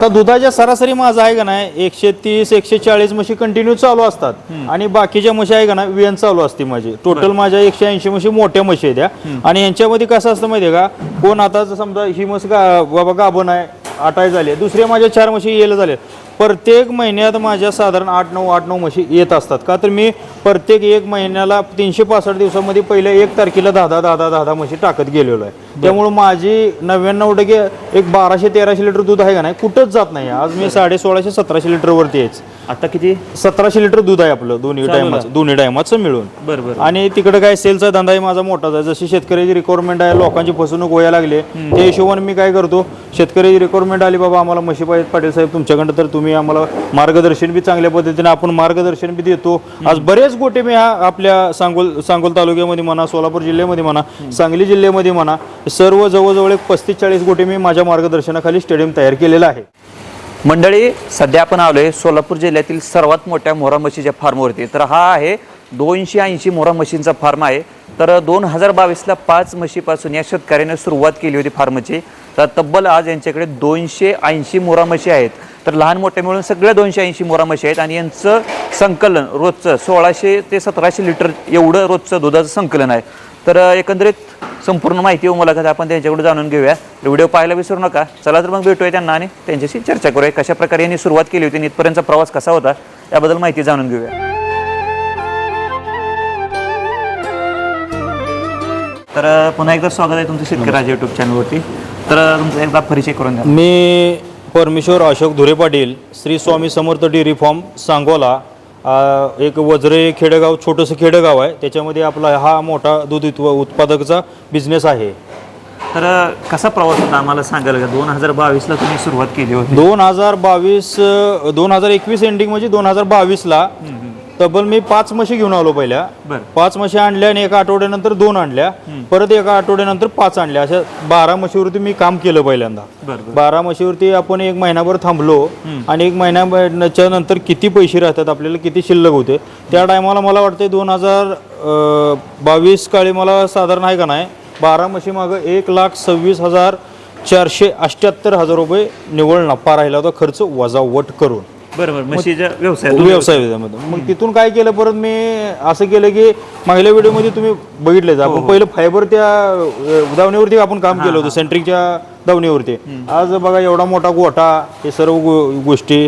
आता दुधाच्या सरासरी माझा आहे का नाही एकशे तीस एकशे चाळीस म्हशी कंटिन्यू चालू असतात. आणि बाकीच्या म्हशी आहे का ना वेन चालू असते माझी. टोटल माझ्या एकशे ऐंशी म्हशी मोठ्या म्हशी आहेत त्या आणि यांच्यामध्ये कसं असतं माहितीये का कोण आता समजा ही म्हस गा बाबा गाभण आहे आटाय झाली दुसऱ्या माझ्या चार म्हशी येलं झाले प्रत्येक महिन्यात माझ्या साधारण आठ नऊ आठ नऊ म्हशी येत असतात. का तर मी प्रत्येक एक महिन्याला तीनशे पासष्ट दिवसामध्ये पहिल्या एक तारखेला दहा दहा दहा दहा दहा दहा म्हशी टाकत गेलेलो आहे. त्यामुळे माझी नव्याण्णव टक्के एक बाराशे तेराशे लिटर दूध आहे का नाही? कुठंच जात नाही. आज मी साडे सोळाशे सतराशे लिटरवरती यायच आता किती? सतराशे लिटर दूध आहे आपलं दोन्ही चालू टायमाचं दोन्ही टायमाचं मिळून. बरं बरं. आणि तिकडे काय सेलचा धंदाही माझा मोठाच आहे. जशी शेतकऱ्याची रिक्वायरमेंट आहे लोकांची फसवणूक व्हायला लागली त्या हिशोबाने मी काय करतो शेतकऱ्याची रिक्वायरमेंट आली बाबा आम्हाला म्हशी पाहिजे पाटील साहेब तुमच्याकडे तर तुम्ही आम्हाला मार्गदर्शन बी चांगल्या पद्धतीने आपण मार्गदर्शन बी देतो. आज बरेच गोटे मी हा आपल्या सांगोल सांगोल तालुक्यामध्ये म्हणा सोलापूर जिल्ह्यामध्ये म्हणा सांगली जिल्ह्यामध्ये म्हणा सर्व जवळजवळ एक पस्तीस चाळीस गोटे मी माझ्या मार्गदर्शनाखाली स्टेडियम तयार केलेलं आहे. मंडळी सध्या आपण आलो आहे सोलापूर जिल्ह्यातील सर्वात मोठ्या मोहरा म्हशीच्या फार्मवरती तर हा आहे दोनशे ऐंशी मोहरा म्हशींचा फार्म आहे. तर दोन हजार बावीसला पाच म्हशीपासून या शेतकऱ्याने सुरुवात केली होती फार्मची तर तब्बल आज यांच्याकडे दोनशे ऐंशी मोरा म्हशी आहेत. तर लहान मोठ्या मिळून सगळ्या दोनशे ऐंशी मोरा म्हशी आहेत आणि यांचं संकलन रोजचं सोळाशे ते सतराशे लिटर एवढं रोजचं दुधाचं संकलन आहे. तर एकंदरीत संपूर्ण माहिती व मुलाखत आपण त्यांच्याकडे जाणून घेऊया. व्हिडिओ पाहायला विसरू नका. चला तर मग भेटूया त्यांना आणि त्यांच्याशी चर्चा करूया. कशा प्रकारे यांनी सुरुवात केली होती आणि इथपर्यंतचा प्रवास कसा होता याबद्दल माहिती जाणून घेऊया. तर पुन्हा एकदा स्वागत आहे तुमचं शेतकरी राजा युट्यूब चॅनलवरती तर तुमचा एकदा परिचय करून द्या. मी परमेश्वर अशोक धुरे पाटील श्री स्वामी समर्थ डेअरी फॉर्म सांगोला एक वज्रे खेडेगाव छोटंसं खेडेगाव आहे. त्याच्यामध्ये आपला हा मोठा दूध उत्प उत्पादकचा बिझनेस आहे. तर कसा प्रवास होता? आम्हाला सांगाल का दोन हजार बावीसला तुम्ही सुरुवात केली होती. दोन हजार बावीस दोन हजार एकवीस एंडिंग म्हणजे दोन हजार बावीसला तब्बल मी पाच म्हशी घेऊन आलो पहिल्या. बरं. पाच म्हशी आणल्या आणि एका आठवड्यानंतर दोन आणल्या. परत एका आठवड्यानंतर पाच आणल्या. अशा बारा म्हशीवरती मी काम केलं पहिल्यांदा. बरं म्हशीवरती आपण एक महिनाभर थांबलो आणि एक महिन्याच्या नंतर किती पैसे राहतात आपल्याला किती शिल्लक होते त्या टायमाला मला वाटते दोन हजार बावीस काळी मला साधारण आहे का नाही बारा म्हशी मागं एक लाख सव्वीस हजार चारशे अठ्ठ्याहत्तर हजार रुपये निव्वळ नफा राहिला होता खर्च वजावट करून. बरं बरं. म्हशीच्या व्यवसाय व्यवसाय विधामध्ये मग तिथून काय केलं? परत मी असं केलं की मागल्या व्हिडिओमध्ये तुम्ही बघितलेच. हो, आपण पहिलं फायबर त्या अ, दावणीवरती आपण काम केलं होतं. सेंट्रिकच्या दावणीवरती. आज बघा एवढा मोठा गोठा हे सर्व गो- गोष्टी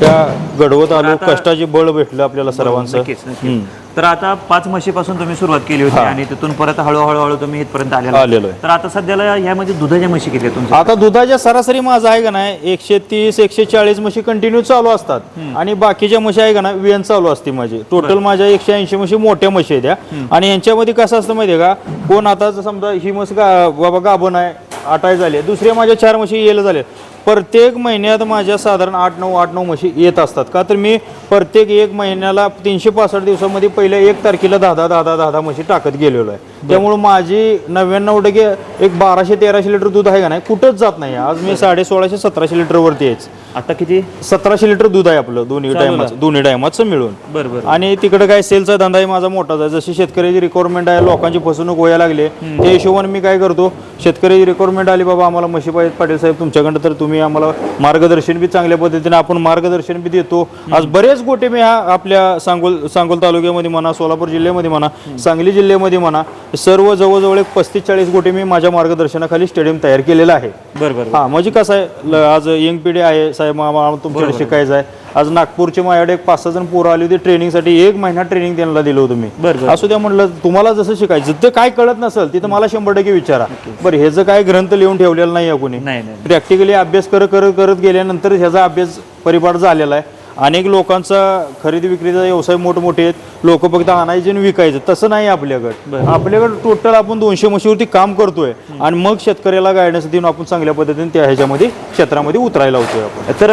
त्या घडवत आलो. कष्टाचे बळ भेटलं आपल्याला सर्वांचं. नक्कीच नक्कीच. तर आता पाच म्हशीपासून तुम्ही सुरुवात केली होती आणि तिथून परत हळूहळू हळू तुम्ही इथपर्यंत आलेला आहात. आलेलो आहे. तर आता सध्याला ह्यामध्ये दुधाच्या म्हशी किती आहेत तुमच्या? आता दुधाच्या सरासरी माझा आहे का नाही एकशे तीस एकशे चाळीस म्हशी कंटिन्यू चालू असतात. आणि बाकीच्या म्हशी आहे का ना वेन चालू असते माझी. टोटल माझ्या एकशे ऐंशी म्हशी मोठ्या म्हशी आहेत त्या आणि यांच्यामध्ये कसं असतं माहितीये का कोण आता जर समजा ही म्हस गा बाबा गाभण आहे आटाय झाली. दुसऱ्या माझ्या चार म्हशी यायला झाले. प्रत्येक महिन्यात माझ्या साधारण आठ नऊ आठ नऊ म्हशी येत असतात. का तर मी प्रत्येक एक महिन्याला तीनशे पासष्ट दिवसामध्ये पहिल्या एक तारखेला दहा दहा दहा दहा दहा म्हशी टाकत गेलेलो आहे. त्यामुळे माझी नव्याण्णव टक्के एक बाराशे तेराशे लिटर दूध आहे का नाही? कुठंच जात नाही. आज मी साडे सोळाशे सतराशे लिटरवरती यायच आता किती? सतराशे लिटर दूध आहे आपलं दोन्ही टायमाचं दोन्ही टायमाचं मिळून. बरं बरं. आणि तिकडे काय सेलचा धंदाही माझा मोठाच आहे. जशी शेतकऱ्याची रिक्वायरमेंट आहे लोकांची फसवणूक व्हायला लागली त्या हिशोबाने मी काय करतो शेतकऱ्याची रिक्वायरमेंट आली बाबा आम्हाला म्हशी पाहिजे पाटील साहेब तुमच्याकडे तर तुम्ही आम्हाला मार्गदर्शन बी चांगल्या पद्धतीने आपण मार्गदर्शन बी देतो. आज बरेच गोटे मी हा आपल्या सांगोल सांगोल तालुक्यामध्ये म्हणा सोलापूर जिल्ह्यामध्ये म्हणा सांगली जिल्ह्यामध्ये म्हणा सर्व जवळजवळ एक पस्तीस चाळीस गोटे मी माझ्या मार्गदर्शनाखाली स्टेडियम तयार केलेलं आहे. बरं बरं हा म्हणजे कसं आहे ल- आज यंग पिढी आहे साहेब आम्हाला तुमच्याकडे शिकायचं आहे. आज नागपूरचे माझ्याकडे एक पाच सहा जण पोरं आली होती ट्रेनिंगसाठी एक महिना ट्रेनिंग त्यांना दिलं होतं मी. बरं असू द्या म्हटलं तुम्हाला जसं शिकायचं जिथं काय कळत नसेल तिथं मला शंभर टक्के विचारा. बरं ह्याचं काय ग्रंथ लिहून ठेवलेलं नाही आहे कोणी. नाही नाही प्रॅक्टिकली अभ्यास करत करत करत गेल्यानंतर ह्याचा अभ्यास परिपाठ झालेला आहे. अनेक लोकांचा खरेदी विक्रीचा व्यवसाय मोठमोठे आहेत. लोक फक्त आणायचे आणि विकायचं. तसं नाही आपल्याकडे. आपल्याकडे टोटल आपण दोनशे म्हशीवरती काम करतोय. आणि मग शेतकऱ्याला गायडन्स देऊन आपण चांगल्या पद्धतीने त्या ह्याच्यामध्ये क्षेत्रामध्ये उतरायला होतोय आपण. तर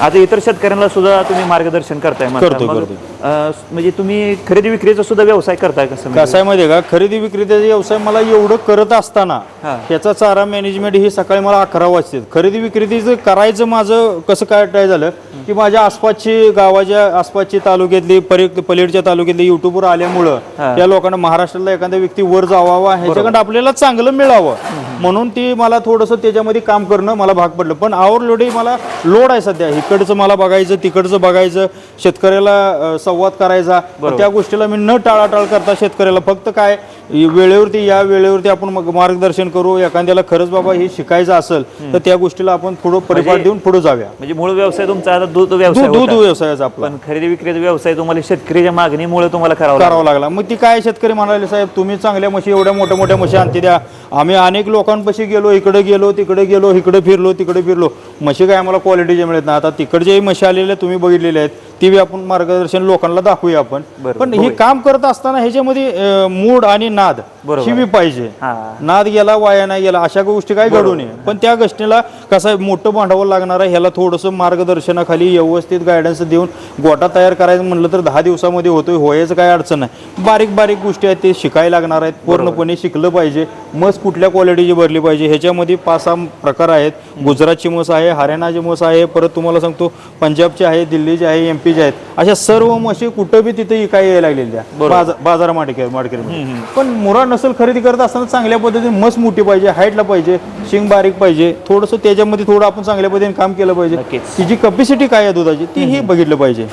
आता इतर शेतकऱ्यांना सुद्धा तुम्ही मार्गदर्शन करताय. करतो, करतो. म्हणजे तुम्ही खरेदी विक्रीचा सुद्धा व्यवसाय करताय कसं? कसं माहिती का? खरेदी विक्रीचा व्यवसाय मला एवढं करत असताना हा. त्याचा चारा मॅनेजमेंट ही सकाळी मला अकरा वाजते खरेदी विक्रीचं करायचं माझं कसं काय काय झालं की माझ्या आसपासची गावाच्या आसपासची तालुक्यातली परि पलीकडच्या तालुक्यातली युट्यूबवर आल्यामुळं हा. त्या लोकांना महाराष्ट्राला एखादा व्यक्ती वर जावावा ह्याच्याकडे आपल्याला चांगलं मिळावं. म्हणून ती मला थोडंसं त्याच्यामध्ये काम करणं मला भाग पडलं. पण ओव्हरलोड मला लोड आहे सध्या. इकडचं मला बघायचं तिकडचं बघायचं. शेतकऱ्याला अं, संवाद करायचा. त्या गोष्टीला मी न टाळाटाळ करता शेतकऱ्याला फक्त काय वेळेवरती या वेळेवरती आपण मार्गदर्शन करू एखाद्याला खरंच बाबा हे शिकायचं असेल तर त्या गोष्टीला आपण थोडं परिपाठ देऊन पुढे जाऊया. म्हणजे मूळ व्यवसाय तुमचा आता दूध व्यवसाय दूध. व्यवसायाचा आपला. पण खरेदी विक्रीचा व्यवसाय तुम्हाला शेतकरीच्या मागणीमुळे तुम्हाला करावा लागला. मग ती काय शेतकरी म्हणाले साहेब तुम्ही चांगल्या म्हशी एवढ्या मोठ्या मोठ्या म्हशी आणते द्या. आम्ही अनेक लोकांपाशी गेलो इकडे गेलो तिकडे गेलो इकडे फिरलो तिकडे फिरलो. म्हशी काय आम्हाला क्वालिटीचे मिळत नाही. आता तिकडचे म्हशी आलेल्या तुम्ही बघितलेले आहेत. ती बी आपण मार्गदर्शन लोकांना दाखवूया आपण. पण हे काम करत असताना ह्याच्यामध्ये मूड आणि नाद. ही बी पाहिजे. हा. नाद गेला वाया नाही गेला अशा गोष्टी काय घडू नये. पण त्या गोष्टीला कसं मोठं भांडवल लागणार आहे ह्याला थोडंसं मार्गदर्शनाखाली व्यवस्थित गायडन्स देऊन गोटा तयार करायचं म्हणलं तर दहा दिवसामध्ये होतोय होयाचं काय अडचण नाही. बारीक बारीक गोष्टी आहेत ते शिकायला लागणार आहेत पूर्णपणे शिकलं पाहिजे. मस कुठल्या क्वालिटीची भरली पाहिजे ह्याच्यामध्ये पाच सहा प्रकार आहेत. गुजरातची मस आहे हरियाणाची मस आहे परत तुम्हाला सांगतो पंजाबची आहे दिल्लीची आहे एम पीची आहेत. अशा सर्व म्हशी कुठं बी तिथे काय यायला लागलेल्या बाजार बाजार मार्केट मार्केटमध्ये. पण मुरा नसल खरेदी करत असताना चांगल्या पद्धतीने मस मोठी पाहिजे हाईटला पाहिजे शिंग बारीक पाहिजे थोडंसं त्याच्यामध्ये थोडं आपण चांगल्या पद्धतीने काम केलं पाहिजे. तिची कपॅसिटी काय आहे दुधाची ती ही बघितलं पाहिजे.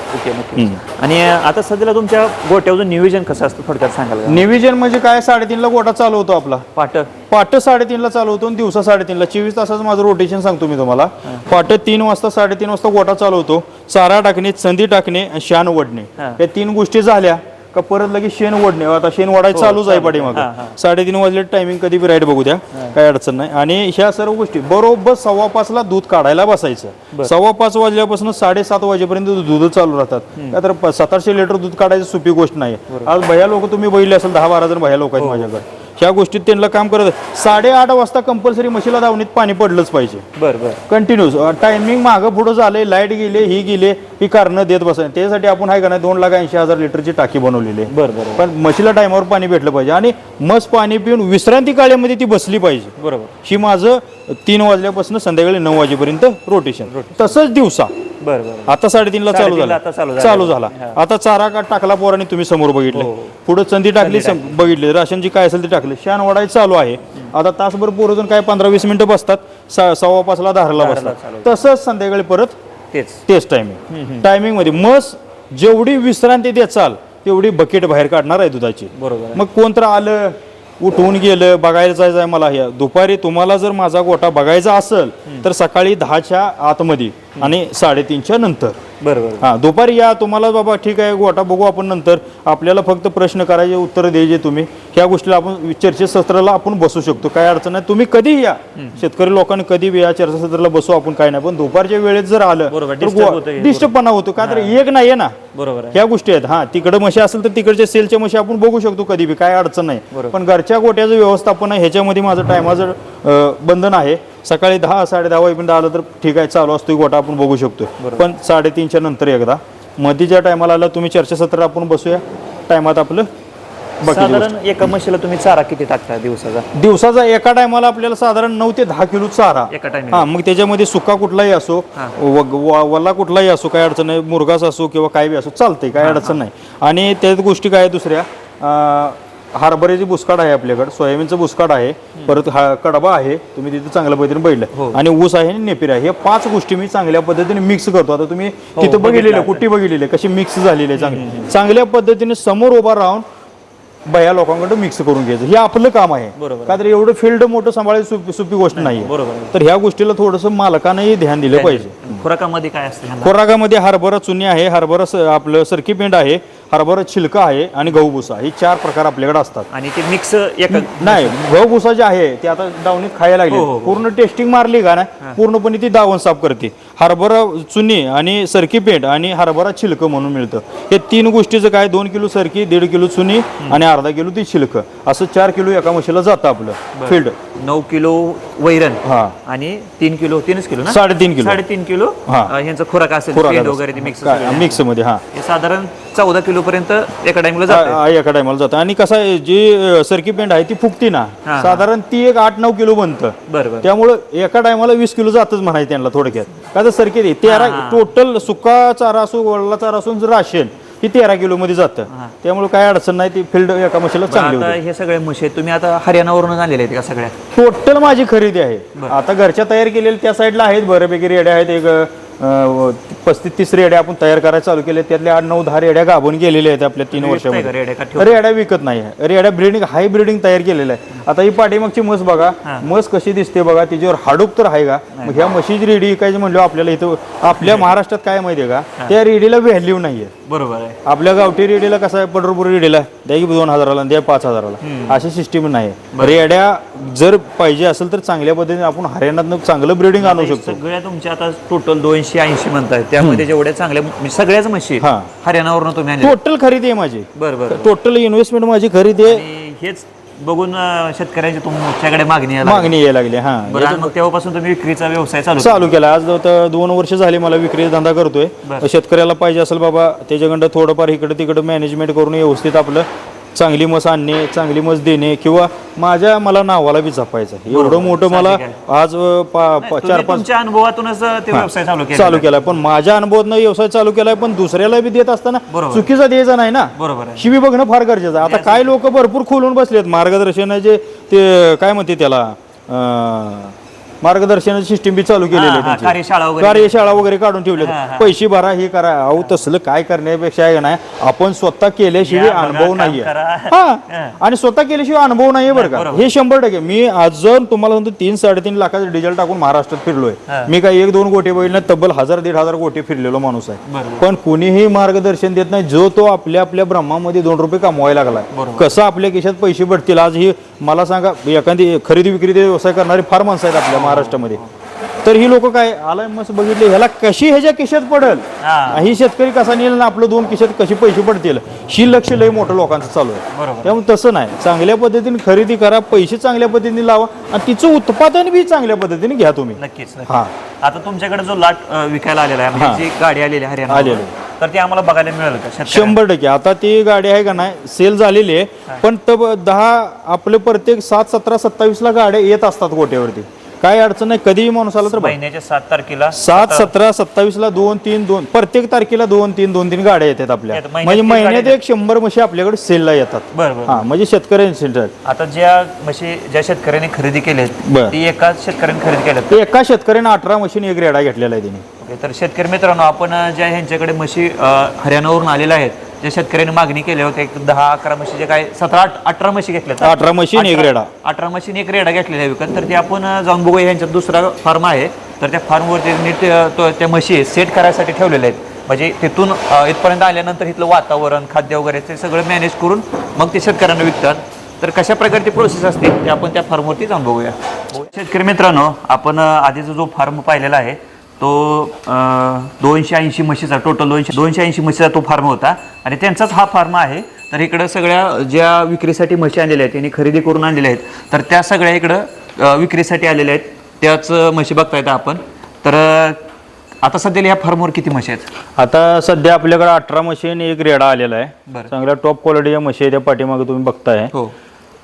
आणि आता सध्याला तुमच्या गोट्यावरून नियोजन कसं असतं थोडक्यात सांगाल का? निविजन म्हणजे काय? साडेतीनला गोटा चालू होतो आपला. पाट. पाट साडेतीनला चालू होतो आणि दिवसा साडेतीनला. चोवीस तासाचं माझं रोटेशन सांगतो मी तुम्हाला. पाट तीन वाजता साडेतीन वाजता गोटा चालू होतो. चारा टाकणे संधी टाकणे आणि शान ओढणे. हा. या तीन गोष्टी झाल्या का परत लगेच शेण ओढणे. आता शेण ओढायचं चालूच आहे पाठीमाग. हा, हा. साडेतीन वाजले टायमिंग कधी बी राईट बघू द्या. काय अडचण नाही. आणि ह्या सर्व गोष्टी बरोबर सव्वा पाचला दूध काढायला बसायचं. सव्वा पाच वाजल्यापासून साडेसात वाजेपर्यंत दूध चालू राहतात. तर सतराशे लिटर दूध काढायचं सोपी गोष्ट नाही. आज भया लोक तुम्ही बघितले असेल दहा बारा जण भया लोक आहेत माझ्याकडे. ह्या गोष्टीत त्यांना काम करत साडेआठ वाजता कंपल्सरी म्हशीला दावणीत पाणी पडलंच पाहिजे. बरं बरं. कंटिन्यूस टायमिंग मागं पुढं झाले लाइट गेले ही गेले ही कारणं देत बसाय त्यासाठी आपण आहे का नाही दोन लाख ऐंशी हजार लिटरची टाकी बनवलेली आहे. बरं बरं पण म्हशीला टायमावर पाणी भेटलं पाहिजे. आणि मस पाणी पिऊन विश्रांती काळामध्ये ती बसली पाहिजे. बरोबर. ही माझं तीन वाजल्यापासून संध्याकाळी नऊ वाजेपर्यंत रोटेशन तसंच दिवसा. बरं बरं. आता साडेतीनला चालू झाला. चालू झालं. चालू झाला. आता चारा का टाकला पोराने तुम्ही समोर बघितले. हो, पुढे चंदी टाकली बघितली. राशनची काय असेल ते टाकले. शान वाढाय चालू आहे. आता तासभर पोरं काय पंधरा वीस मिनिटं बसतात. सव्वा पाचला धारला बसतात. तसंच संध्याकाळी परत तेच. तेच टायमिंग टायमिंगमध्ये मस जेवढी विश्रांती देचाल तेवढी बकेट बाहेर काढणार आहे दुधाची. बरोबर मग कोणतं आलं उठून गेलं बघायला जायचं आहे मला. हे दुपारी तुम्हाला जर माझा गोटा बघायचा असेल तर सकाळी दहाच्या आतमध्ये आणि साडेतीनच्या नंतर. बरं बरं. हा दुपारी या तुम्हाला बाबा ठीक आहे गोटा बघू आपण नंतर. आपल्याला फक्त प्रश्न करायचे उत्तर द्यायचे तुम्ही. ह्या गोष्टीला आपण चर्चासत्राला आपण बसू शकतो. काय अडचण नाही. तुम्ही कधीही या. शेतकरी लोकांनी कधी बी या चर्चासत्राला बसू आपण काय नाही. पण दुपारच्या वेळेत जर आलं बरोबर, डिस्टर्बपणा होतो का तर एक नाही ना. बरोबर ह्या गोष्टी आहेत. हा तिकडे म्हशी असेल तर तिकडच्या सेलच्या म्हशी आपण बघू शकतो कधी बी. काय अडचण नाही. बरोबर. पण घरच्या गोट्याचं व्यवस्थापन आहे. ह्याच्यामध्ये माझं टायमाचं बंधन आहे. सकाळी दहा साडे दहा वाजेपर्यंत आलं तर ठीक आहे चालू असतो गोटा आपण बघू शकतो पण साडेतीनच्या नंतर एकदा. मधीच्या टायमाला आलं तुम्ही चर्चासत्र आपण बसूया. टायमात आपलं साधारण एका म्हशीला तुम्ही चारा किती टाकता दिवसाचा? दिवसाचा एका टायमाला आपल्याला साधारण नऊ ते दहा किलो चारा. एका हा मग त्याच्यामध्ये सुका कुठलाही असो वल्ला कुठलाही असो काय अडचण नाही मुरगास असो किंवा काय बी असो चालतंय काय अडचण नाही. आणि त्यात गोष्टी काय दुसऱ्या? हरभऱ्याची बुसकाड आहे आपल्याकडे. सोयाबीनचं बुसकाड आहे. परत हा कडबा आहे. तुम्ही तिथे चांगल्या पद्धतीने बघितलं. आणि ऊस आहे आणि नेपिर आहे. हे पाच गोष्टी मी चांगल्या पद्धतीने मिक्स करतो. आता तुम्ही तिथं बघितलेलं कुट्टी बघितलेली कशी मिक्स झालेली आहे चांगली. चांगल्या पद्धतीने समोर उभा राहून बया लोकांकडे मिक्स करून घ्यायचं. हे आपलं काम आहे. बरोबर. का तर एवढं फील्ड मोठं सांभाळायची सोपी सोपी गोष्ट नाही बरोबर. तर ह्या गोष्टीला थोडंसं मालकानंही ध्यान दिलं पाहिजे. खुराकामध्ये काय असतं ह्यांना? खोरागामध्ये हरभरा चुनी आहे. हरभरा आपलं सरकी पेंड आहे. हरभरा छिलका आहे आणि गहू भुसा हे चार प्रकार आपल्याकडे असतात. आणि ते मिक्स एका नाही गहू भुसा जे आहे ते आता दावणीत खायला लागले. हो, हो, हो. पूर्ण टेस्टिंग मारली का ना पूर्णपणे ती दावण साफ करते. हरभरा चुनी आणि सरकी पेंट आणि हरभरा छिलक म्हणून मिळतं. हे तीन गोष्टीचं काय? दोन किलो सरकी दीड किलो चुनी आणि अर्धा किलो ती छिलक. असं चार किलो एका म्हशीला जातं आपलं. फील्ड. नऊ किलो वैरण हा. आणि तीन किलो तीनच किलो ना? साडेतीन किलो. साडेतीन किलो? हा. ह्यांचं खुराक असेल. वगैरे मिक्समध्ये हा. साधारण चौदा किलो पर्यंत एका टाइमला जात. एका टायमाला जातं. आणि कसं आहे जी सरकी पेंट आहे ती फुगती ना. साधारण ती एक आठ नऊ किलो बनतं. बरोबर त्यामुळं एका टायमाला वीस किलो जातच म्हणायचं त्यांना थोडक्यात. का तर सरकी ते तेरा. टोटल सुका चारा असो वळला चारा असून राशन ही तेरा किलो मध्ये जातं त्यामुळे काय अडचण नाही ती फील्ड एका मशीला चांगली आता होते. हे सगळे म्हशी आहेत तुम्ही आता हरियाणावरून आलेले आहेत का सगळ्या? टोटल माझी खरेदी आहे. आता घरच्या तयार केलेल्या त्या साईडला आहेत बऱ्यापैकी रेड्या आहेत एक पस्तीस तीस रेड्या आपण तयार करायला चालू केले त्यातल्या आठ नऊ दहा रेड्या गाभून गेलेल्या आहेत आपल्या तीन वर्षामध्ये. रेड्या विकत नाही आहे. रेड्या ब्रिडिंग हाय ब्रिडिंग तयार केलेलं आहे. आता ही पाठीमागची म्हस बघा म्हस कशी दिसते बघा तिच्यावर हाडूक तर आहे का? मग ह्या म्हशीची रेडी विकायची म्हणलं आपल्याला इथं आपल्या महाराष्ट्रात काय माहिती आहे का? त्या रेडीला व्हॅल्यू नाहीये. बरोबर आहे. आपल्या गावठी रेडीला कसं आहे? पंढरपूर रेडीला. द्या की दोन हजाराला द्या पाच हजाराला. अशी सिस्टीम नाही रेड्या जर पाहिजे असेल तर चांगल्या पद्धतीने आपण हरियाणातनं चांगलं ब्रिडिंग आणू शकतो. सगळ्या तुमच्या आता टोटल दोनशे ऐंशी म्हणताय. त्यामध्ये जेवढ्या चांगल्या म्हणजे सगळ्याच म्हशी. हा. हरियाणावरून तुम्ही टोटल खरेदी आहे माझी. बरं बरं टोटल इन्व्हेस्टमेंट माझी खरेदी आहे. आणि हेच बघून अं, शेतकऱ्यांची तुमच्याकडे मागणी यायला लागली. मागणी यायला लागली हा. बरं आणि मग तेव्हापासून तुम्ही विक्रीचा व्यवसाय चालू चालू केला. आज तर दोन वर्ष झाली मला विक्री धंदा करतोय. बरं. शेतकऱ्याला पाहिजे असेल बाबा त्याच्याकडं थोडंफार इकडे तिकडे मॅनेजमेंट करून व्यवस्थित आपलं चांगली मस आणणे चांगली मस देणे किंवा माझ्या मला नावाला बी जपायचं एवढं मोठं मला आज पा- चार पाच तुमच्या अनुभवातूनच ते व्यवसाय चालू केला चालू केलाय. पण माझ्या अनुभवातनं व्यवसाय चालू केलाय पण दुसऱ्याला बी देत असताना बरोबर. चुकीचा द्यायचा नाही ना. बरोबर आहे. शिवी बघणं फार गरजेचं आहे. आता काय लोक भरपूर खोलून बसलेत. मार्गदर्शनाचे ते काय म्हणते त्याला अं, मार्गदर्शनाची सिस्टीम बी चालू केलेली आहे हा, त्यांची. कार्यशाळा वगैरे कार्यशाळा वगैरे काढून ठेवले. पैसे भरा हे करा अहो तसलं काय करण्यापेक्षा आहे नाही आपण स्वतः केल्याशिवाय या, बघा, अनुभव काम नाहीये करा. हा हा. आणि स्वतः केल्याशिवाय अनुभव नाहीये बरं का. हे शंभर टक्के मी जर तुम्हाला सांगतो तीन साडेतीन लाखाचं डिझेल टाकून महाराष्ट्रात फिरलोय. मी काय एक दोन गोटे बघितलं तब्बल हजार दीड हजार गोटे फिरलेलो माणूस आहे बरोबर पण कुणीही मार्गदर्शन देत नाही जो तो आपल्या आपल्या ब्रह्मामध्ये दोन रुपये कमवायला लागलाय बरोबर. कसं आपल्या खिशात पैसे पडतील आज ही मला सांगा एखादी खरेदी विक्री व्यवसाय करणारी फार माणसं आहेत आपल्या महाराष्ट्रामध्ये. तर ही लोक काय आलाय मस्त बघितले ह्याला कशी ह्याच्या खिशात पडल? हा. ही शेतकरी कसा नेल ना आपलं दोन खिशात कशी पैसे पडतील? ही लक्ष लय मोठं लोकांचं चालू आहे. बरोबर. त्यामुळे तसं नाही. चांगल्या पद्धतीने खरेदी करा पैसे चांगल्या पद्धतीने लावा आणि तिचं उत्पादन बी चांगल्या पद्धतीने घ्या तुम्ही. नक्कीच नक्कीच. हा. आता तुमच्याकडे जो लाट अं, विकायला आलेला आहे. म्हणजे जी गाडी आलेली आहे हरियाणा आलेली. तर ती आम्हाला बघायला मिळेल का? शेतकऱ्यांना? शंभर टक्के. आता ती गाडी आहे का नाही सेल झालेली आहे पण तब दहा आपले प्रत्येक सात सतरा सत्तावीस ला गाड्या येत असतात गोट्यावरती. काय अडचण नाही कधीही माणूस आला तर बघ. महिन्याच्या सात तारखेला सात सतरा सत्तावीस ला दोन तीन दोन प्रत्येक तारखेला दोन तीन दोन तीन गाड्या येतात आपल्या येतात. महिन्यात म्हणजे तीन महिन्यात गाड्या एक शंभर म्हशी आपल्याकडे सेलला येतात बरं बरं हा म्हणजे शेतकऱ्यांचे आता ज्या म्हशी ज्या शेतकऱ्यांनी खरेदी केल्या बरं. ती एकाच शेतकऱ्यांनी खरेदी केल्या ते एका शेतकऱ्याने अठरा मशीन एक रेडा घेतलेला आहे तिने ओके, तर शेतकरी मित्रांनो आपण अं, ज्या ह्यांच्याकडे म्हशी अं, हरियाणावरून आलेल्या आहेत ज्या शेतकऱ्यांनी मागणी केली होती एक दहा अकरा म्हशी जे काय सतरा आठ- अठरा म्हशी घेतल्या अठरा मशीन एक रेडा. अठरा मशीन एक रेडा घेतलेला आहे विकत. तर ते आपण जाऊन बघूया ह्यांच्यात दुसरा फार्म आहे. तर त्या फार्मवरती नीट तो- त्या म्हशी सेट करायसाठी ठेवलेल्या आहेत. म्हणजे तिथून अं, इथपर्यंत आल्यानंतर इथलं वातावरण खाद्य वगैरे ते सगळं मॅनेज करून मग ते शेतकऱ्यांना विकतात. तर कशा प्रकारची प्रोसेस असते ते आपण त्या फार्मवरती जाऊन बघूया. शेतकरी मित्रांनो आपण अं, आधीचा जो फार्म पाहिलेला आहे तो दोनशे ऐंशी म्हशीचा टोटल दोनशे दोनशे ऐंशी म्हशीचा तो फार्म होता. आणि त्यांचाच हा फार्म आहे. तर इकडं सगळ्या ज्या विक्रीसाठी म्हशी आणलेल्या आहेत त्यांनी खरेदी करून आणलेल्या आहेत. तर त्या सगळ्या इकडं विक्रीसाठी आलेल्या आहेत. त्याच म्हशी बघता येतात आपण. तर आता सध्याला या फार्मवर किती म्हशी आहेत? आता सध्या आपल्याकडे अठरा मशीन एक रेडा आलेला आहे. चांगल्या टॉप क्वालिटीच्या म्हशी आहे त्या पाठीमागे तुम्ही बघताय. हो.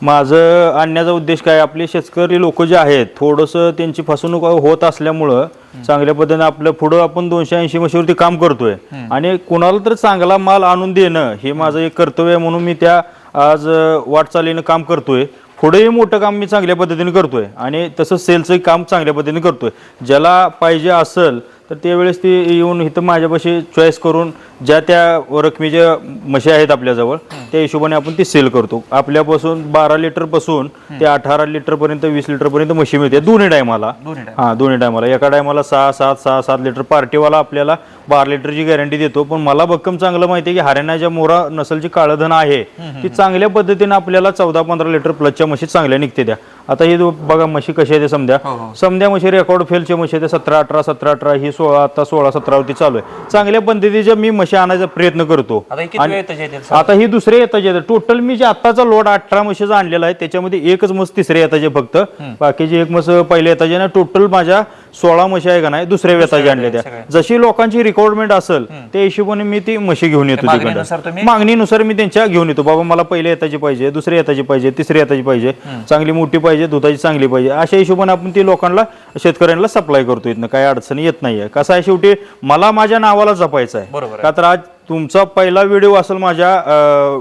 माझं आणण्याचा उद्देश काय? आपले शेतकरी लोक जे आहेत थोडंसं त्यांची फसवणूक होत असल्यामुळं चांगल्या पद्धतीने आपलं पुढं आपण दोनशे ऐंशी म्हशीवरती काम करतोय. आणि कुणाला तर चांगला माल आणून देणं हे माझं एक कर्तव्य आहे म्हणून मी त्या आज वाटचालीनं काम करतोय. पुढेही मोठं काम मी चांगल्या पद्धतीने करतोय आणि तसं सेलचं काम चांगल्या पद्धतीने करतोय. ज्याला पाहिजे असेल तर त्यावेळेस ती येऊन इथं माझ्यापाशी चॉईस करून ज्या त्या रकमेच्या म्हशी आहेत आपल्याजवळ त्या हिशोबाने आपण ती सेल करतो. आपल्यापासून बारा लिटरपासून ते अठरा लिटर पर्यंत वीस लिटर पर्यंत म्हशी मिळते. दोन्ही टायमाला. हा दोन्ही टायमाला. एका टायमाला सहा सात सहा सात लिटर पार्टीवाला आपल्याला बारा लिटरची गॅरंटी देतो. पण मला भक्कम चांगलं माहिती आहे की हरियाणाच्या मोरा नसलची काळधन आहे. ती चांगल्या पद्धतीने आपल्याला चौदा पंधरा लिटर प्लसच्या म्हशी चांगल्या निघते त्या. आता ही बघा म्हशी कशी आहे ते समध्या हो, हो. समध्या म्हशी रेकॉर्ड फेलचे म्हशी आहे ते सतरा अठरा सतरा अठरा ही सोळा आता सोळा सतरावरती चालू आहे. चांगल्या पद्धतीच्या मी म्हशी आणायचा प्रयत्न करतो. आता हे ही दुसरे येताचे टोटल मी जे आत्ताचा लोड अठरा म्हशीचा आणलेला आहे त्याच्यामध्ये एकच मस तिसरे येताचे फक्त. बाकीचे एक मस पहिले येताचे ना टोटल माझ्या सोळा म्हशी आहे का नाही दुसऱ्या येताचे आणले त्या. जशी लोकांची रिक्वायरमेंट असेल त्या हिशोबाने मी ती म्हशी घेऊन येतो मागणीनुसार तिकडे मागणीनुसार मी त्यांच्या घेऊन येतो. बाबा मला पहिले येताची पाहिजे दुसरे येताची पाहिजे तिसरी येताची पाहिजे चांगली मोठी पाहिजे दुधाची चांगली पाहिजे. अशा हिशोबाने आपण ती लोकांना शेतकऱ्यांना सप्लाय करतो इथनं. काही अडचणी येत नाहीये. कसं आहे शेवटी मला माझ्या नावाला जपायचं आहे. का तर आज तुमचा पहिला व्हिडिओ असेल माझ्या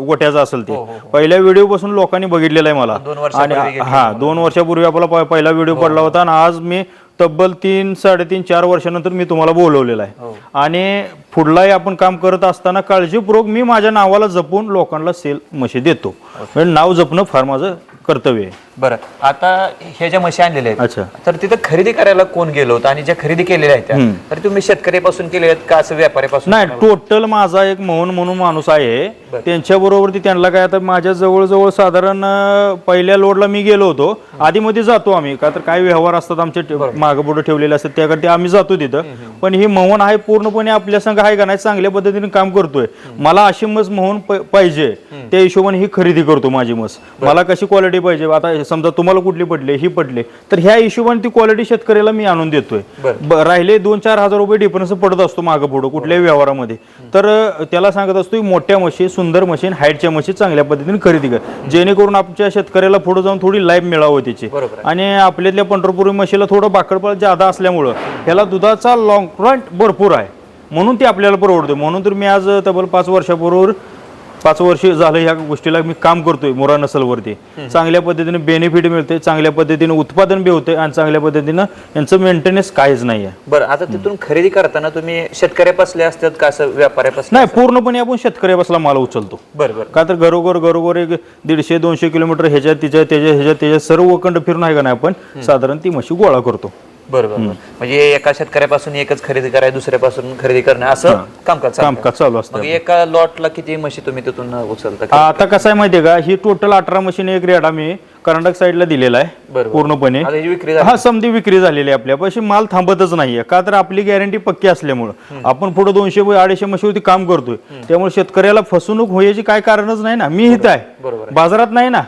गोट्याचा असेल ते. पहिल्या व्हिडिओ पासून लोकांनी बघितलेला आहे मला. आणि हा दोन वर्षापूर्वी आपला पहिला व्हिडिओ पडला होता आणि आज मी तब्बल तीन साडेतीन चार वर्षानंतर मी तुम्हाला बोलवलेला आहे. आणि पुढलाही आपण काम करत असताना काळजीपूर्वक मी माझ्या नावाला जपून लोकांना सेल म्हशी देतो. म्हणजे नाव जपणं फार माझं कर्तव्य आहे. बरं. आता ह्या ज्या म्हशी आणलेल्या आहेत अच्छा. तर तिथं खरेदी करायला कोण गेलो होतं? आणि ज्या खरेदी केलेल्या आहेत त्या तर तुम्ही शेतकऱ्यापासून केले आहेत का असं व्यापाऱ्यापासून नाही टोटल माझा एक मोहन म्हणून माणूस आहे. त्यांच्या बरोबर ती त्यांना काय आता माझ्या जवळजवळ साधारण अं, पहिल्या लोडला मी गेलो होतो. आधी मध्ये जातो आम्ही. का तर काय व्यवहार असतात आमचे मागं पुढे ठेवलेले असतात. त्याकडे आम्ही जातो तिथं. पण ही मोहन आहे पूर्णपणे आपल्या संघ आहे का नाही चांगल्या पद्धतीने काम करतोय. मला अशी मस मोहन प- पाहिजे. त्या हिशोबाने ही खरेदी करतो माझी मस मला कशी क्वालिटी पाहिजे. आता समजा तुम्हाला कुठली पडली ही पडली तर ह्या हिशोबाने ती क्वालिटी शेतकऱ्याला मी आणून देतोय. ब- राहिले दोन चार हजार रुपये डिफरन्स पडत असतो मागं पुढं कुठल्याही व्यवहारामध्ये. तर अं, त्याला सांगत असतो की मोठ्या म्हशी सुंदर मशीन हाईटच्या म्हशी चांगल्या पद्धतीने खरेदी कर. जेणेकरून आमच्या शेतकऱ्याला पुढे जाऊन थोडी लाईफ मिळावं त्याची. बरोबर आहे. आणि आपल्यातल्या पंढरपुरी म्हशीला थोडं बाकडपळ जादा असल्यामुळं ह्याला दुधाचा लॉंग फ्रंट भरपूर आहे. म्हणून ती आपल्याला परवडते म्हणून तर मी आज तब्बल पाच वर्षाबरोबर पाच वर्ष झालं ह्या गोष्टीला मी काम करतोय मोरा नसलवरती. चांगल्या पद्धतीने बेनिफिट मिळते चांगल्या पद्धतीने उत्पादन बी होते आणि चांगल्या पद्धतीनं यांचं मेंटेनन्स काहीच नाही आहे बरं आता तिथून खरेदी करताना तुम्ही शेतकऱ्यापासले असतात का असं व्यापाऱ्यापासले नाही पूर्णपणे आपण शेतकरी बसला माल उचलतो. बरं बरं. का तर घरोघर घरोघर एक दीडशे दोनशे किलोमीटर ह्याच्यात तिच्या त्याच्या ह्याच्यात त्याच्या सर्व खंड फिरून आहे का नाही आपण? साधारण ती म्हशी गोळा करतो. बरं बरं बरं. म्हणजे एका शेतकऱ्यापासून एकच खरेदी कराय दुसऱ्यापासून खरेदी करणं असं कामकाज. कामकाज चालू असतं. मग एका लॉटला किती म्हशी तुम्ही तिथून उचलता? आता कसं आहे माहितीये का? ही टोटल अठरा मशीन एक रेडा मी कर्नाटक साईडला दिलेला आहे बरोबर. पूर्णपणे. आता ही विक्री झाली. हा समधी विक्री झालेली आहे आपल्या पैसे माल थांबतच नाहीये. का तर आपली गॅरंटी पक्की असल्यामुळं. आपण पुढे दोनशे अडीचशे म्हशीवरती काम करतोय. त्यामुळे शेतकऱ्याला फसवणूक व्हायची काय कारणच नाही ना. मी इथं बरोबर आहे. बाजारात नाही ना.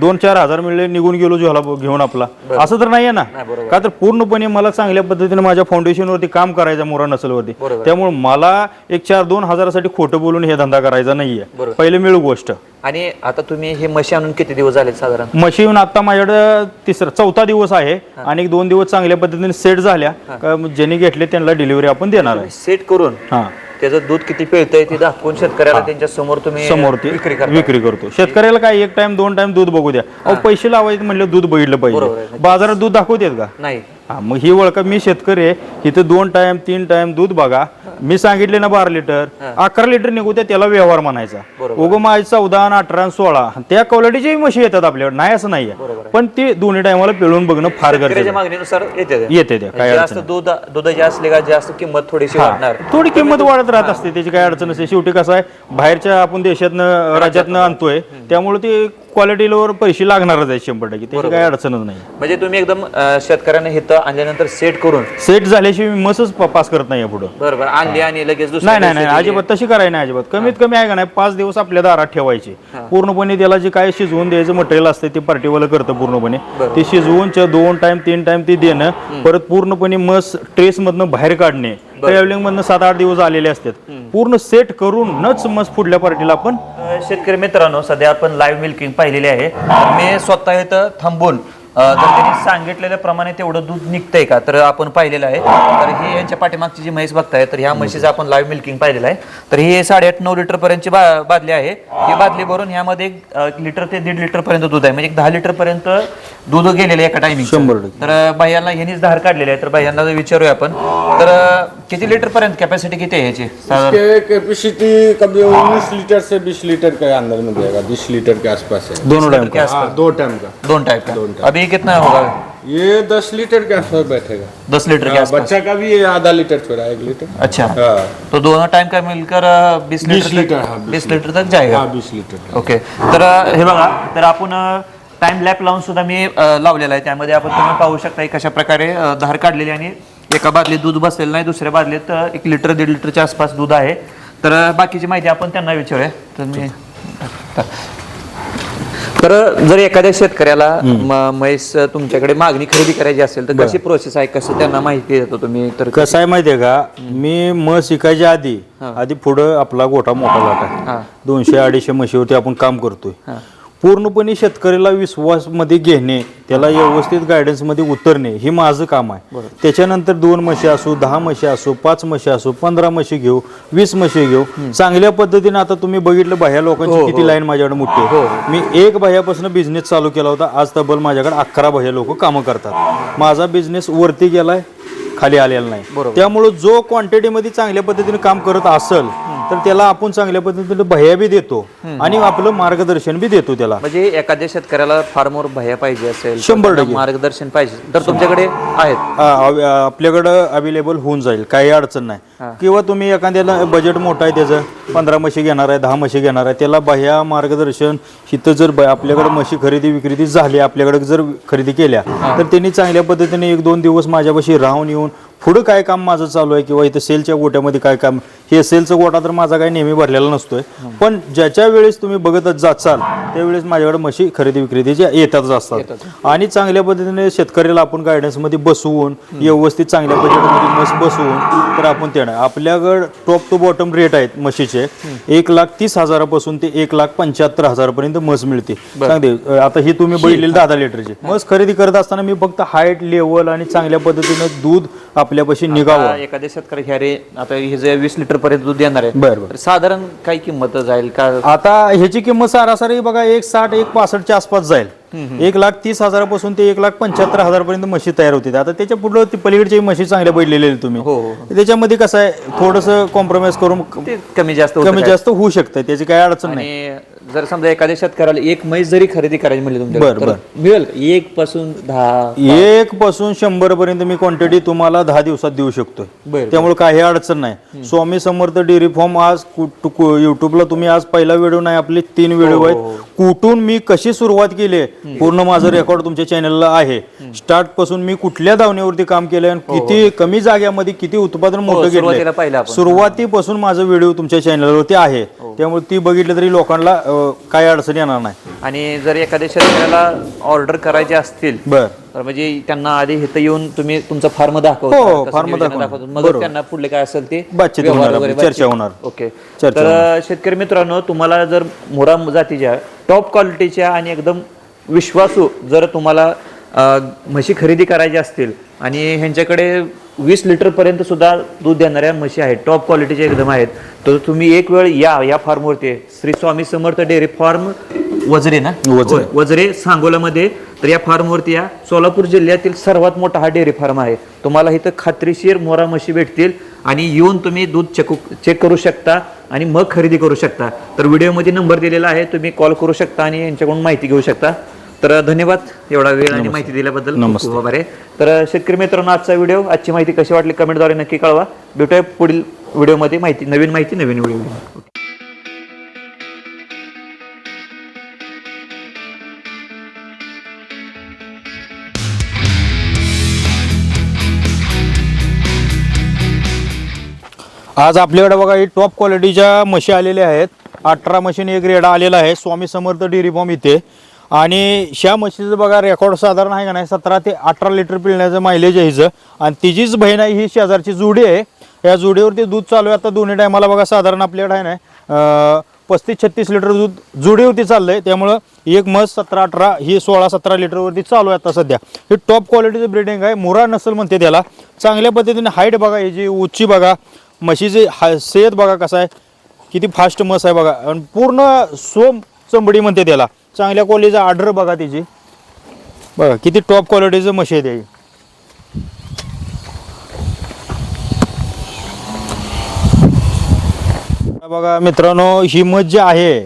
दोन चार हजार मिळले निघून गेलो ज्वाला घेऊन आपला. असं तर नाहीये ना. का तर पूर्णपणे मला चांगल्या पद्धतीने माझ्या फाउंडेशन वरती काम करायचं मोरा नसलवरती. बरोबर. त्यामुळे मला एक चार दोन हजारासाठी खोटं बोलून हे धंदा करायचा नाहीये. बरोबर. पहिले मिळू गोष्ट. आणि आता तुम्ही हे म्हशी आणून किती दिवस झाले साधारण? म्हशी येऊन आता माझ्याकडे तिसरा चौथा दिवस आहे आणि दोन दिवस चांगल्या पद्धतीने सेट झाल्या. का ज्यांनी घेतले त्यांना डिलिव्हरी आपण देणार आहे. सेट करून हा. त्याचं दूध किती पिळतंय ते दाखवून शेतकऱ्याला त्यांच्यासमोर तुम्ही समोर ती विक्री करा विक्री करतो. शेतकऱ्याला काय एक टाइम दोन टाइम दूध बघू द्या. अहो पैसे लावायचे म्हणलं दूध बघितलं बरोबर पाहिजे बाजारात दूध दाखवतात का? नाही. हा मग ही ओळखा मी शेतकरी आहे. इथं दोन टाइम तीन टाइम दूध बघा. मी सांगितले ना बारा लिटर अकरा लिटर निघू द्या त्याला व्यवहार म्हणायचा. बरोबर. उगं माझी चौदा आणि अठरा आणि सोळा. त्या क्वालिटीच्याही म्हशी येतात आपल्याकडे. नाही असं नाहीये. पण ते दोन्ही टायमाला पिळून बघणं फार गरजेचं. मागणीनुसार येते त्या काय जास्त दूध दुधाची असले का जास्त किंमत थोडीशी वाढणार. थोडी किंमत वाढत राहत असते त्याची काही अडचण नसते. शेवटी कसं आहे बाहेरच्या आपण देशातनं राज्यातनं आणतोय. त्यामुळे ते क्वालिटीवर पैसे लागणारच आहे शंभर टक्के. त्याची काही अडचणच नाही. म्हणजे तुम्ही एकदम अं, शेतकऱ्यांना हिथं आणल्यानंतर सेट करून. सेट झाल्याशिवाय मी मसच प- पास करत नाही पुढं. बरोबर. आणली आणि लगेच दुसऱ्या नाही नाही नाही दिवशी. अजिबात तशी करायची नाही अजिबात. कमीत कमी आहे का नाही पाच दिवस आपल्या दारात ठेवायचे. पूर्णपणे त्याला जे काय शिजवून द्यायचं मटेरियल असते ते पार्टीवाला करतं पूर्णपणे. ते शिजवून च- दोन टाइम तीन टाइम ते देणं परत पूर्णपणे मस ट्रेस मधनं बाहेर काढणे. ट्रॅव्हलिंग मधनं सात आठ दिवस आलेले असतात. पूर्ण सेट करूनच मस पुढल्या पार्टीला आपण शेतकरी मित्रांनो सध्या आपण लाईव्ह मिल्किंग पाहिलेली आहे. मी स्वतः इथं थांबून तर त्यांनी सांगितलेल्या प्रमाणे तेवढं दूध निघतंय का? तर आपण पाहिलेलं आहे. तर ही यांच्या पाठीमागची जी म्हैस बघताय तर ह्या म्हशीचं आपण लाईव्ह मिल्किंग पाहिलेलं आहे. तर ही साडेआठ नऊ लिटर पर्यंतची बा बादली आहे. ही बादली भरून ह्यामध्ये एक लिटर ते दीड लिटर पर्यंत दूध आहे. म्हणजे एक दहा लिटर पर्यंत दूध गेलेलं आहे एका टायमिंग शंभर. तर बाह्यांना ह्यांनीच धार काढलेली आहे. तर बाह्यांना विचारूया आपण. तर किती लिटर पर्यंत कॅपॅसिटी किती आहे ह्याची कैपेसिटी कभी उन्नीस लीटर से बीस लीटर के अंदर में देगा बीस लीटर के आसपास है. दोनों टाइम के. आसपास. दो टाइम का. दोन टाइप का. अभी कितना होगा? ये दस लीटर के आसपास बैठेगा। दस लीटर के हाँ, आसपास? बच्चा का भी ये आधा लीटर छोड़ा एक लीटर। अच्छा। हाँ। तो दोनों टाइम का मिलकर बीस 20 लीटर लीटर, हाँ, तक 20 बीस लीटर तक जाएगा? हाँ बीस लीटर। का ओके तर अ, हे बघा तर आपण टाइम लॅप लावून सुद्धा मी अ, लावलेला आहे. त्यामध्ये आपण तुम्ही पाहू शकता कशा प्रकारे अ, धार काढलेली आणि एका बादलीत दूध बसलेलं नाही. दुसऱ्या बादलीत अ, एक लिटर दीड लिटरच्या आसपास दूध आहे. तर अ, बाकीची माहिती आपण त्यांना विचारूया. तर मी तर जर एखाद्या शेतकऱ्याला म- म्हैस तुमच्याकडे मागणी खरेदी करायची असेल तर कशी प्रोसेस आहे? कसं त्यांना माहिती देतो तुम्ही? तर कसं आहे माहितीये का? मी म्हस शिकायच्या आधी आधी पुढं आपला गोठा मोठा लाट हा. आहे दोनशे अडीचशे म्हशीवरती आपण काम करतोय. पूर्णपणे शेतकऱ्याला विश्वासमध्ये घेणे त्याला व्यवस्थित गायडन्समध्ये उतरणे हे माझं काम आहे. त्याच्यानंतर दोन म्हशी असो दहा म्हशी असो पाच म्हशी असो पंधरा म्हशी घेऊ वीस म्हशी घेऊ. चांगल्या पद्धतीने आता तुम्ही बघितलं बाह्या लोकांची किती लाईन माझ्याकडे मोठी आहे. मी एक बाह्यापासून बिझनेस चालू केला होता आज तब्बल माझ्याकडे अकरा बाह्या लोक कामं करतात. माझा बिझनेस वरती गेलाय खाली आलेला नाही. त्यामुळे जो क्वांटिटी मध्ये चांगल्या पद्धतीने काम करत असेल तर त्याला आपण चांगल्या पद्धतीने भया बी देतो आणि आपलं मार्गदर्शन बी देतो त्याला. म्हणजे एखाद्या शेतकऱ्याला फार्मवर भया पाहिजे असेल शंभर टक्के. मार्गदर्शन पाहिजे तर तुमच्याकडे आहेत. आ- अव- आपल्याकडं अवेलेबल होऊन जाईल काही अडचण नाही. किंवा तुम्ही एखाद्याला बजेट मोठं आहे त्याचं पंधरा म्हशी घेणार आहे दहा म्हशी घेणार आहे त्याला बाह्या मार्गदर्शन इथं जर ब- आपल्याकडे म्हशी खरेदी विक्रेती झाली आपल्याकडे जर खरेदी केल्या तर त्यांनी चांगल्या पद्धतीने एक दोन दिवस माझ्यापाशी राहून येऊन पुढं काय काम माझं चालू आहे किंवा इथं सेलच्या गोट्यामध्ये काय काम हे सेलचा गोटा तर माझा काही नेहमी भरलेला नसतोय. पण ज्याच्या वेळेस तुम्ही बघतच जाचाल त्यावेळेस माझ्याकडे म्हशी खरेदी विक्रेतीच्या येतातच असतात. आणि चांगल्या पद्धतीने शेतकऱ्याला आपण गायडन्समध्ये बसवून व्यवस्थित चांगल्या बजेटमध्ये म्हस बसवून तर आपण त्यानं आपल्याकडे टॉप टू बॉटम रेट आहेत म्हशीचे. एक लाख तीस हजारापासून ते एक लाख पंच्याहत्तर हजारापर्यंत म्हस मिळते. सांगते आता ही तुम्ही बघितलेली दहा दहा लिटरची. म्हस खरेदी करत असताना मी फक्त हाईट लेवल आणि चांगल्या पद्धतीनं दूध आपल्यापाशी निघावं. एखाद्या शेतकरी ह्या रे आता हे जे वीस लिटर पर्यंत दूध देणार आहे बरं, बरं. तर साधारण काय किंमत जाईल? का आता ह्याची किंमत सरासरी बघा एक साठ एक पासष्टच्या आसपास जाईल. एक लाख तीस हजारापासून ते एक लाख पंच्याहत्तर हजारपर्यंत म्हशी तयार होते आता त्याच्या पुढे ती पलीकडची म्हशी चांगल्या बैठलेल्या आहेत तुम्ही. हो, हो. त्याच्यामध्ये कसं आहे थोडंसं कॉम्प्रोमाइज करून ते कमी जास्त होतं कमी काय? जास्त होऊ शकतं त्याची काही अडचण नाही. आणि जर समजा एखाद्या शेतकऱ्याला एक म्हैस जरी खरेदी करायची म्हणली तुमच्याकडे बरं, मिळेल का? एक पासून दहा एक पासून शंभर पर्यंत मी क्वांटिटी तुम्हाला दहा दिवसात देऊ शकतोय. बरं. त्यामुळे काही अडचण नाही. स्वामी समर्थ डेअरी फॉर्म आज युट्यूबला तुम्ही आज पहिला व्हिडिओ नाही आपले तीन व्हिडिओ हो, आहेत. कुठून मी कशी सुरुवात केली पूर्ण माझं रेकॉर्ड तुमच्या चॅनलला आहे. स्टार्टपासून मी कुठल्या दावणीवरती काम केलंय आणि किती कमी जाग्यामध्ये किती उत्पादन मोठं हो, घेतलं आपण. सुरुवातीपासून माझं व्हिडिओ तुमच्या चॅनलवरती आहे. त्यामुळे ती बघितलं तरी लोकांना अं, काही अडचण येणार नाही आणि जर एखाद्या शेतकऱ्याला ऑर्डर करायचे असतील बर तर म्हणजे त्यांना आधी इथं येऊन तुम्ही तुमचा फार्म दाखवता हो, कसं farm नियोजन दाखवणार. दाखवता. मग. त्यांना पुढले काय असेल ते बातचीत व्यवहार होणार वगैरे आपली, चर्चा बातचीत. होणार. ओके चर्चा तर शेतकरी मित्रांनो तुम्हाला जर मोरा जातीच्या टॉप क्वालिटीच्या आणि एकदम विश्वासू जर तुम्हाला अ, म्हशी खरेदी करायची असतील आणि ह्यांच्याकडे वीस लिटर पर्यंत सुद्धा दूध देणाऱ्या म्हशी आहेत. टॉप क्वालिटीच्या एकदम आहेत. तर तुम्ही एक वेळ या या फार्मवरती श्री स्वामी समर्थ डेअरी फार्म वजरे ना? वजरे. होय. वजरे सांगोलामध्ये. तर या फार्मवरती या. सोलापूर जिल्ह्यातील सर्वात मोठा हा डेअरी फार्म आहे. तुम्हाला इथं खात्रीशीर मोरा म्हशी भेटतील आणि येऊन तुम्ही दूध चेक चेक करू शकता आणि मग खरेदी करू शकता. तर व्हिडिओमध्ये नंबर दिलेला आहे. तुम्ही कॉल करू शकता आणि यांच्याकडून माहिती घेऊ शकता. तर धन्यवाद एवढा वेळ आणि माहिती दिल्याबद्दल. आभार. आहे तर शेतकरी मित्रांनो आजचा व्हिडिओ आजची माहिती कशी वाटली कमेंटद्वारे नक्की कळवा. भेटूया पुढील व्हिडिओमध्ये. माहिती नवीन माहिती नवीन व्हिडिओ. आज आपल्याकडे बघा ही टॉप क्वालिटीच्या म्हशी आलेल्या आहेत अठरा मशीन एक रेडा आलेला आहे. स्वामी समर्थ डेअरी फॉर्म इथे. आणि ह्या म्हशीचं बघा रेकॉर्ड साधारण आहे का नाही? सतरा ते अठरा लिटर पिळण्याचं मायलेज आहे हिचं. आणि तिचीच बहीण आहे ही शेजारची जुडी आहे. या जुडीवरती दूध चालू आहे. आता दोन्ही टायमाला बघा साधारण आपल्याकडे आहे ना पस्तीस छत्तीस लिटर दूध जुडीवरती चाललं आहे त्यामुळं एक म्हस सतरा अठरा ही सोळा सतरा लिटरवरती चालू आहे आता सध्या. हे टॉप क्वालिटीचं ब्रिडिंग आहे. मुरा नसल म्हणते त्याला. चांगल्या पद्धतीने हाईट बघा याची उच्ची बघा म्हशीचे हा सेहत बघा कसा आहे. किती फास्ट मस आहे बघा. आणि पूर्ण सोम चंबडी म्हणते त्याला. चांगल्या क्वालिटीचा ऑर्डर बघा तिची. बघा किती टॉप क्वालिटीचं म्हशी आहे. त्याची बघा मित्रांनो ही मत जी आहे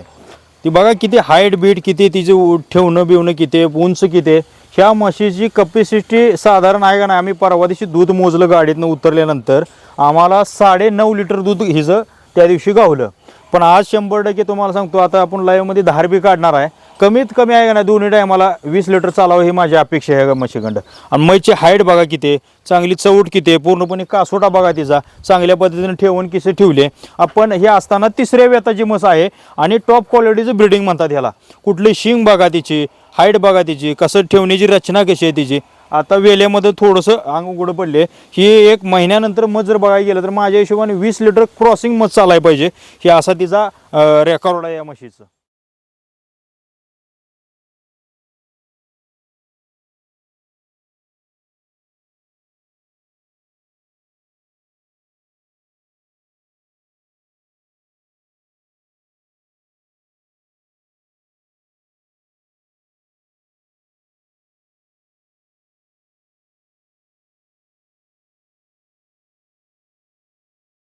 ती बघा किती हाईट बीट किती तिचे ठेवणं बिवणं किती उंच किती ह्या म्हशीची कपॅसिटी साधारण आहे का नाही आम्ही परवा दिवशी दूध मोजलं गाडीतनं उतरल्यानंतर. आम्हाला साडे नऊ लिटर दूध हिचं त्या दिवशी गावलं. पण आज शंभर टक्के तुम्हाला सांगतो आता आपण लाईव्हमध्ये धार बी काढणार आहे. कमीत कमी आहे का नाही दोन्ही टायमाला वीस लिटर चालावं ही माझी अपेक्षा आहे म्हशीखंड आणि मैची हाईट बघा किती आहे चांगली चवट किती आहे पूर्णपणे कासोटा बघा तिचा. चांगल्या पद्धतीने ठेवून किसे ठेवले. आपण हे असताना तिसऱ्या वेताची मस आहे आणि टॉप क्वालिटीचं ब्रिडिंग म्हणतात ह्याला. कुठली शिंग बघा तिची हाईट बघा तिची कसं ठेवण्याची रचना कशी आहे तिची. आता वेल्यामध्ये थोडंसं अंग उघडं पडले. ही एक महिन्यानंतर मध जर बघायला गेलं तर माझ्या हिशोबाने वीस लिटर क्रॉसिंग मध चालाय पाहिजे. हे असा तिचा रेकॉर्ड आहे या म्हशीचं.